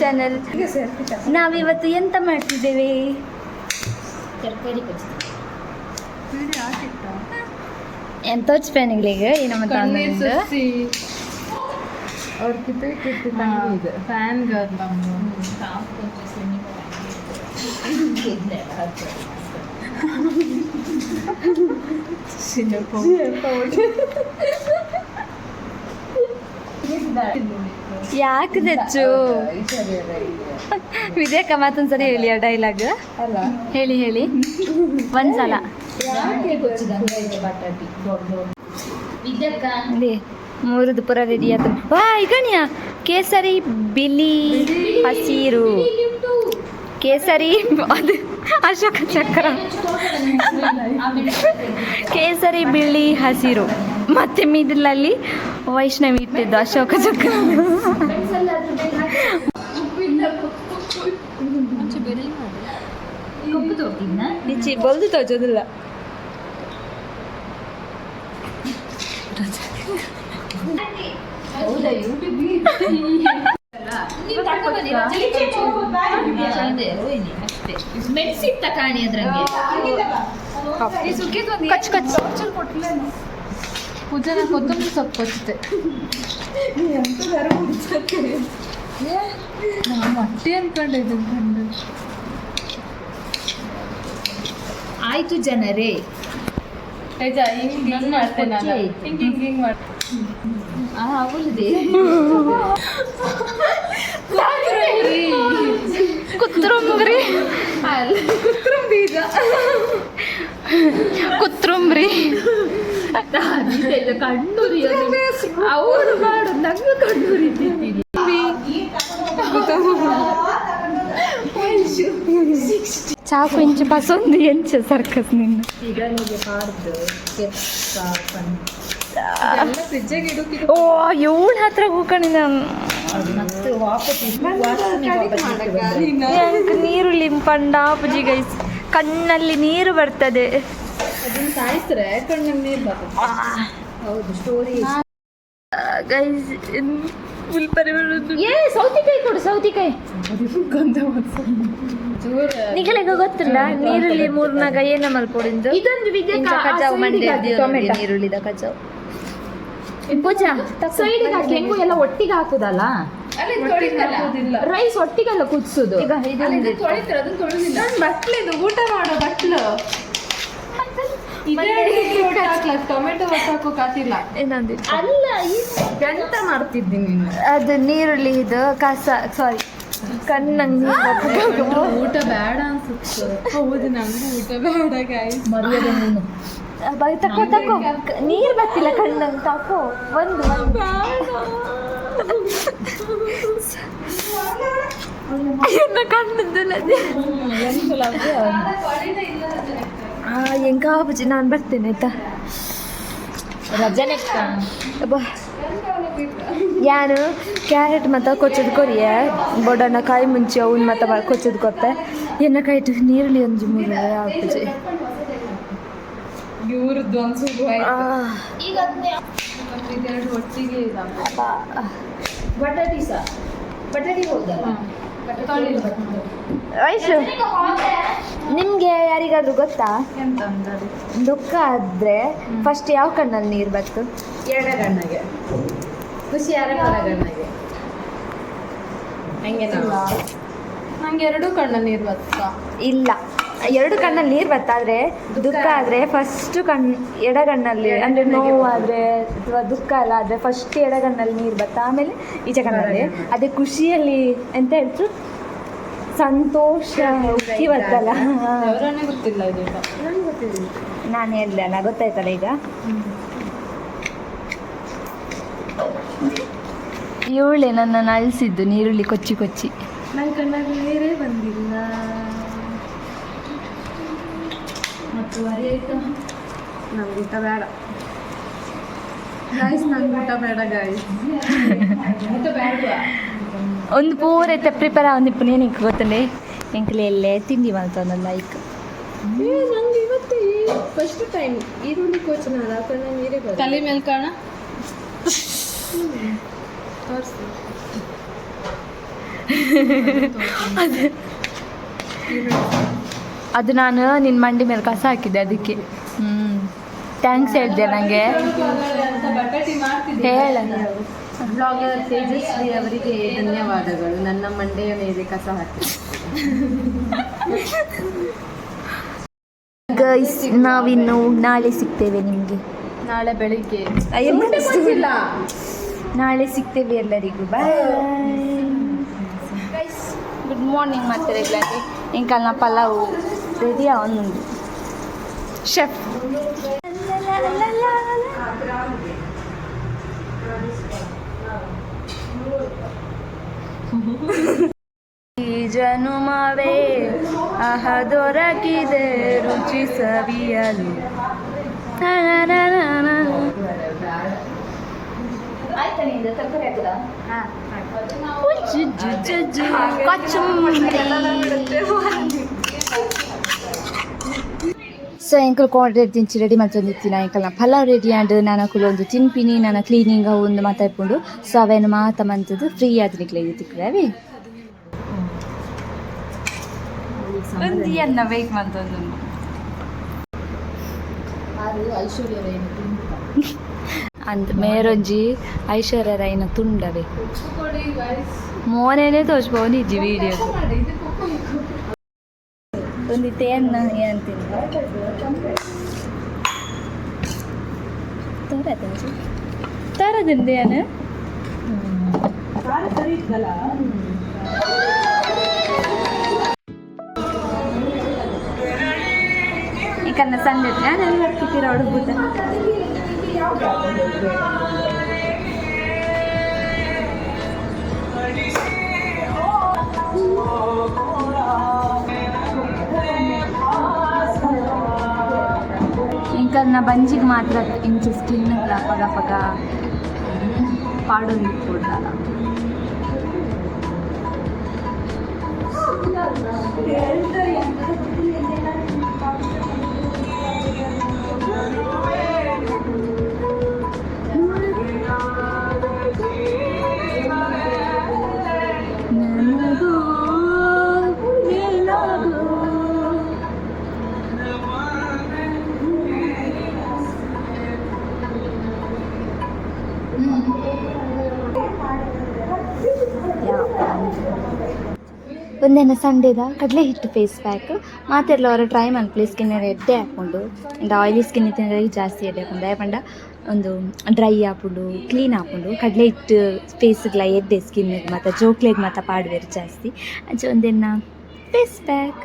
Channel ನಾವಿವತ್ತು ಎಂತ ಮಾಡ್ತಿದ್ದೇವೆ? ಎಂತ ನಮ್ಮ ತಂದ ಫ್ಯಾನ್ ಯಾಕೆ ತೆಚ್ಚು ವಿದ್ಯಾಕ ಮತ್ತೊಂದ್ಸರಿ ಹೇಳಿ ಆ ಡೈಲಾಗ್ ಹೇಳಿ ಹೇಳಿ. ಒಂದ್ಸಲ ಮೂರದು ಪುರ ರೆಡಿ ಆಯ್ತು ವಾ ಈಗಣ್ಯ ಕೇಸರಿ ಬಿಳಿ ಹಸಿರು. ಕೇಸರಿ ಅದು ಅಶೋಕ ಚಕ್ರ. ಕೇಸರಿ ಬಿಳಿ ಹಸಿರು. ಮತ್ತೆ ಮಿಡಲಲ್ಲಿ ವೈಷ್ಣವಿ ಇಟ್ಟಿದ್ದು ಅಶೋಕ ಚಕ್ರ. ಈಚೆ ಬಲ್ದು ತೋಚೋದಿಲ್ಲ ಮೆಣಸಿಟ್ಟ ಕಾಣಿ ಅದ್ರಂಗೆ ಕಚ್ ಕಚ್. ಪೂಜನ ಕೊತ್ತಂಬರಿ ಸೊಪ್ಪು ಕೊಚ್ಚುತ್ತೆ ಮೊಟ್ಟೆ ಅನ್ಕೊಂಡಿದ್ದೆ ಕಂಡು. ಆಯ್ತು ಜನರೇ. ಆಯ್ತಾ ಬೀಜ ಹಿಂಗ್ ಮಾಡ್ತೇನೆ ನಾನು. ಆಯ್ತು. ಹಿಂಗ್ ಹಿಂಗ್ ಹಿಂಗ್ ಮಾಡ್ತೇನೆ ಆ ಅವಳದೆ ಕುತ್ರುಂಬ್ರಿ ಕುತ್ರುಂಬ್ರಿ. ಕಣ್ಣುರಿ ಅವಳು ಮಾಡು ನಂಗೆ ಕಣ್ಣುರಿತಿದ್ದೀನಿ ಚಾಕು ಇಂಚು ಬಸೊಂದು ಎಂಚ ಸರ್ಕಸ್ ನಿನ್ನ ಈಗ ನಿಮಗೆ ಓ ಇವಳ ಹತ್ರ ಪುಜಿ ಬಂದ್ರೆ. ನೀರುಳ್ಳಿ ಪಂಡಾಪುಜಿ ಗೈಸ್ ಕಣ್ಣಲ್ಲಿ ನೀರು ಬರ್ತದೆ ಸಾಯಿಸ್ರೆ ಕಣ್ಣಲ್ಲಿ ನೀರು ಬರ್ತದೆ ಹೌದು ಸ್ಟೋರಿ ಗೈಸ್ ಫುಲ್ ಪರಿಮಳ ಏ ಸೌತಿಕಾಯಿ ಕೊಡು ಸೌತಿಕಾಯಿ ಜೋರ ನಿಖಲಿಗೆ ಗೊತ್ತಿಲ್ಲ ನೀರುಳ್ಳಿ ಮೂರ್ನಾಗ ಏನ ಮಲ್ಪೊಡಿಂದು ಇದೊಂದು ವಿದ್ಯೆ ಕಜಾವ್ ನೀರುಳ್ಳಿದ ಕಜಾವ್ ಪೂಜಾ ಸೈಡಿಗೆ ಹಾಕಿ ಹೆಂಗು ಎಲ್ಲ ಒಟ್ಟಿಗೆ ಹಾಕೋದಿಲ್ಲ ರೈಸ್ ಒಟ್ಟಿಗೆಲ್ಲ ಕುದಿಸೋದು. ಈಗ ನನ್ನ ಬಟ್ಲಿದು ಊಟ ಮಾಡೋ ಬಟ್ಲು. ಟೊಮೆಟೊ ಒಟ್ಟು ಹಾಕೋಕಾತಿಲ್ಲ ಏನಂದಿ? ಅಲ್ಲ ಎಂತ ಮಾಡ್ತಿದ್ದೀನಿ ನೀನು. ಅದು ನೀರುಳ್ಳಿ ಇದು ಕಸ ಸಾರಿ ಕಣ್ಣಂಗೆ ಊಟ ಬೇಡ ಅನ್ಸುತ್ತೆ. ಹೌದು ನಂಗೂ ಊಟ ಬೇಡ ಗಾಯ್ಸ್ ಮರ್ಯಾದೆ ನೀನು. ತಕೋ ತಕೋ. ನೀರು ಬರ್ತಿಲ್ಲ ಕಣ್ಣಂಗೆ ತಕೋ. ಒಂದು ಕಣ್ಣದ್ದು ಆ ಹೆಂಗ ಬುಜಿ ನಾನು ಬರ್ತೇನೆ ಆಯ್ತಾ? ರಜನೆ ಯಾನು ಕ್ಯಾರೆಟ್ ಮತ್ತು ಕೊಚ್ಚದು ಕೊರಿಯ ಬೊಡನ ಕಾಯಿ ಮುಂಚೆ ಅವನ್ ಮತ್ತು ಕೊಚ್ಚದು ಕೊತ್ತೆ ಎನ್ನ ಕಾಯಿಟ್ಟು ನೀರುಳ್ಳಿ ಒಂದು ಮೂರು ಇವ್ರದ್ದು ಒಂದು ಒಟ್ಟಿಗೆ ಇದಾವೆ ಬಟಾಟಿ ಸಹ ಬಟಾಟಿ ಹೌದಲ್ಲ ವಯಸ್ಸು. ನಿಮಗೆ ಯಾರಿಗಾದ್ರೂ ಗೊತ್ತಾ? ದುಃಖ ಆದ್ರೆ ಫಸ್ಟ್ ಯಾವ ಕಣ್ಣಲ್ಲಿ ನೀರು ಬಂತು ಎಡಗಣ್ಣಗೆ ಖುಷಿ ಯಾರ ಹಂಗೆ ನಾವು. ನಂಗೆ ಎರಡು ಕಣ್ಣಲ್ಲಿ ನೀರು ಬತ್ತ? ಇಲ್ಲ. ಎರಡು ಕಣ್ಣಲ್ಲಿ ನೀರು ಬತ್ತಾದ್ರೆ ದುಃಖ ಆದ್ರೆ ಫಸ್ಟ್ ಕಣ್ ಎಡಗಣ್ಣಲ್ಲಿ ಅಂದ್ರೆ ನೋವು ಆದ್ರೆ ಅಥವಾ ದುಃಖ ಎಲ್ಲ ಆದ್ರೆ ಫಸ್ಟ್ ಎಡಗಣ್ಣಲ್ಲಿ ನೀರು ಬತ್ತ ಆಮೇಲೆ ಈಚೆ ಕಣ್ಣಲ್ಲಿ. ಅದೇ ಖುಷಿಯಲ್ಲಿ ಎಂತ ಹೇಳ್ತು? ಸಂತೋಷ ಉಕ್ಕಿ ಬತ್ತಲ್ಲ. ಗೊತ್ತಿಲ್ಲ ನಾನು ಎಲ್ಲ ಅಲ್ಲ ಗೊತ್ತಾಯ್ತಲ್ಲ ಈಗ? ಇವಳೆ ನನ್ನನ್ನು ಅಳಿಸಿದ್ದು ನೀರುಳ್ಳಿ ಕೊಚ್ಚಿ ಕೊಚ್ಚಿ. ನನ್ನ ಕಣ್ಣಲ್ಲಿ ನೀರೇ ಬಂದಿಲ್ಲ. ಮತ್ತು ವರಿ ಆಯ್ತು ಊಟ ಬೇಡ. ಗಾಯ್ಸ್ ನಂಗೆ ಊಟ ಬೇಡ ಗಾಯ್ಸ್ ಊಟ ಬೇಡ ಒಂದು ಪೂರೈತೆ ಪ್ರಿಪೇರ್ ಆಗಿ ನಿನಗೆ ಗೊತ್ತಲೇ ಎಂಕಲೆ ಎಲ್ಲೇ ತಿಂಡಿ ಮಾಡ್ತಾನ ಲೈಕ್ ನಂಗೆ ಇವತ್ತು ಫಸ್ಟ್ ಟೈಮ್ ಈರುಳ್ಳಿ ಕೋಚನ ನೀರೇ ತಲೆ ಮೇಲೆ ಕಾಣ? ತೋರಿಸಿ. ಅದು. ನಾನು ನಿನ್ನ ಮಂಡಿ ಮೇಲೆ ಕಸ ಹಾಕಿದ್ದೆ ಅದಕ್ಕೆ. ಹ್ಞೂ ಥ್ಯಾಂಕ್ಸ್ ಹೇಳಿದೆ ನನಗೆ ಹೇಳ. ಬ್ಲಾಗರ್ ತೇಜಸ್ವಿ ಅವರಿಗೆ ಧನ್ಯವಾದಗಳು. ನನ್ನ ಮಂಡೆಯ ಮೇಲೆ ಕಸ ಹಾಕಿ. ಗೈಸ್ ನಾವಿನ್ನು ನಾಳೆ ಸಿಗ್ತೇವೆ ನಿಮಗೆ. ನಾಳೆ ಬೆಳಿಗ್ಗೆ. ನಾಳೆ ಸಿಗ್ತೇವೆ ಎಲ್ಲರಿಗೂ. ಬಾಯ್ ಗುಡ್ ಮಾರ್ನಿಂಗ್ ಮತ್ತೆ ಎಲ್ಲರಿಗೆ ಇಂಕಲ್ನ ಪಲಾವು ರೆಡಿ ಅವನೊಂದು ಶೆಫ್ ಈ ಜನುಮವೇ ಅಹ ದೊರಕಿದೆ ರುಚಿ ಸವಿಯಲು ಆಯ್ತಾ ನಿಂದು ತರಕಾರಿ ಹಾಕುದಾ ಸೊ ಎಂಕಲ್ ಕೋರ್ಡರ್ ತಿಂಚಿ ರೆಡಿ ಮಾಡ್ತಂದಿತ್ತಿನ ಎಂಕಲ್ನ ಪಲಾವ್ ರೆಡಿ ಆಂಡ್ ನಾನು ಒಂದು ತಿನ್ಪಿನಿ ನಾನು ಕ್ಲೀನಿಂಗ್ ಒಂದು ಮಾತಾಡ್ಕೊಂಡು ಸೊ ಅವೇನು ಮಾತ ಮಂತದ್ದು ಫ್ರೀ ಆದ್ರೆ ತಿಕ್ಕವೆ ಒಂದು ಎನ್ನ ಮಂತೊಂದು ಅದು ಮೇರೊಂಜಿ ಐಶ್ವರ್ಯ ರೈನ ತುಂಡವೆ ಮೋನೇನೆ ತೋಚ್ಬೋನಿಜ್ಜಿ ವಿಡಿಯೋ ಒಂದಿತ್ತೆ ತೇನ್ನ ಅಂತೀನಿ? ತೋರದಂಜಿ ತರದಂದೆ ಏನು? ಈ ಕನ್ನ ಸಂಡೆ ನಾನು ಬರ್ತಿದ್ದೀರ ಹುಡುಗುತ್ತ ఇంకా ನನ್ನ ಬಂಜಿಗೆ ಮಾತ್ರ ಇಂಚು ಸ್ಕಿನ್ ಪಗ ಪಗ ಪಾಡೊಂದು ಕೂಡಲ್ಲ ಹೇಳ್ತಾರೆ ಒಂದೇನ ಸಂಡೇದ? ಕಡಲೆ ಹಿಟ್ಟು ಫೇಸ್ ಪ್ಯಾಕ್ ಮಾತೆಲ್ಲ ಅವರ ಟ್ರೈ ಮಾಡಿ ಸ್ಕಿನ್ ಎಡ್ಡೆ ಹಾಕ್ಕೊಂಡು ಇಂದ ಆಯಿಲಿ ಸ್ಕಿನ್ ತಿಂದರೆ ಜಾಸ್ತಿ ಎಡ್ಡೆ ಹಾಕೊಂಡು ಯಾಕಂಡ ಒಂದು ಡ್ರೈ ಹಾಕೊಂಡು ಕ್ಲೀನ್ ಹಾಕೊಂಡು ಕಡಲೆ ಹಿಟ್ಟು ಫೇಸ್ಗೆಲ್ಲ ಎಡ್ಡೆ ಸ್ಕಿನ್ ಮತ್ತು ಜೋಕ್ಲೇಟ್ ಮತ್ತು ಪಾಡುವೇರು ಜಾಸ್ತಿ. ಅಂಚೆ ಒಂದೇನ ಫೇಸ್ ಪ್ಯಾಕ್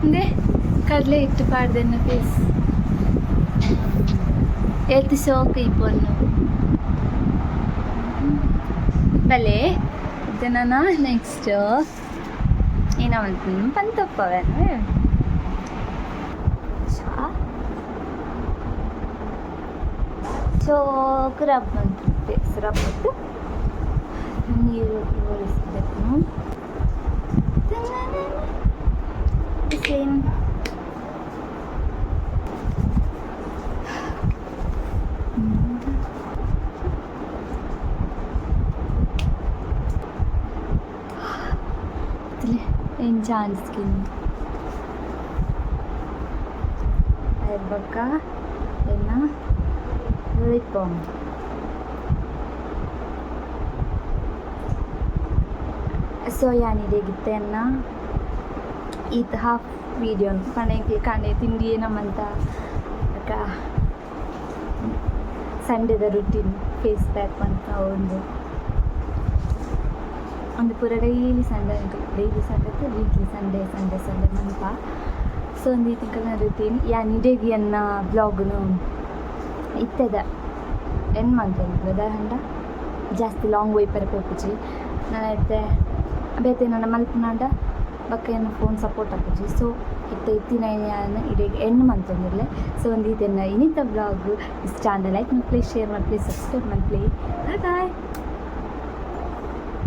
ಹಿಂದೆ ಕಡಲೆ ಹಿಟ್ಟು ಪಾಡ್ದೆನ್ನ ಫೇಸ್ ಎತ್ತಿ ಸೋಕು ಈ ಪೊನ್ನು ಬಲೆ ಇದು ನಾನು ನೆಕ್ಸ್ಟ್ ಏನ ಅಂತೀನಿ ಪಂತಪ್ಪವೇನು ಚೋಕು ರಬ್ ಅಂತ ರಬ್ ಮತ್ತು ನೀರು ಒರೆಸ್ಬೇಕು sehen. Skin. Air bekah dengan. So yani deh kita video ಕಣೆಗೆ ಕಣೆ ತಿಂಡಿ ಏನಮ್ಮಂತ. ಅಕ್ಕ, ಸಂಡೇದ ರುಟೀನ್ ಫೇಸ್ ಪ್ಯಾಕ್ ಅಂತ ಒಂದು. ಒಂದು ಪೂರ ಡೈಲಿ ಸಂಡೇ ಉಂಟು. Daily Sunday weekly Sunday Sunday Sunday month so ಒಂದು ತಿಂಗಳ ರುಟೀನ್ ಯಾ ನಿಡೇಗಿ ಅನ್ನ ಬ್ಲಾಗ್ನು ಇತ್ತದ. ಮಂತ್ ಬ್ರದರ್ ಹಂಡ ಜಾಸ್ತಿ ಲಾಂಗ್ ವೈ ಪರಪೋಪುಜಿ ನಾನು ಐತೆ ಬೇತೆ ನನ್ನ ಮಲ್ಪನಾಂಡ ಬಕ್ಕ ಏನು ಫೋನ್ ಸಪೋರ್ಟ್ ಆಪುಜಿ ಸೊ ಇತ್ತ ಇತ್ತಿನ ಇಡೀ ಎಂಡ್ ಮಂತ್ ಒಂದಿರಲೆ ಸೊ ಒಂದು ಇದನ್ನು ಇನ್ನಿತ ಬ್ಲಾಗ್ ಇಷ್ಟ ಅಂದ ಲೈಕ್ ಮಾಡಿ ಪ್ಲೀಸ್ ಶೇರ್ ಮಾಡಿ ಪ್ಲೀಸ್ ಸಬ್ಸ್ಕ್ರೈಬ್ ಬಾಯ್ ಬಾಯ್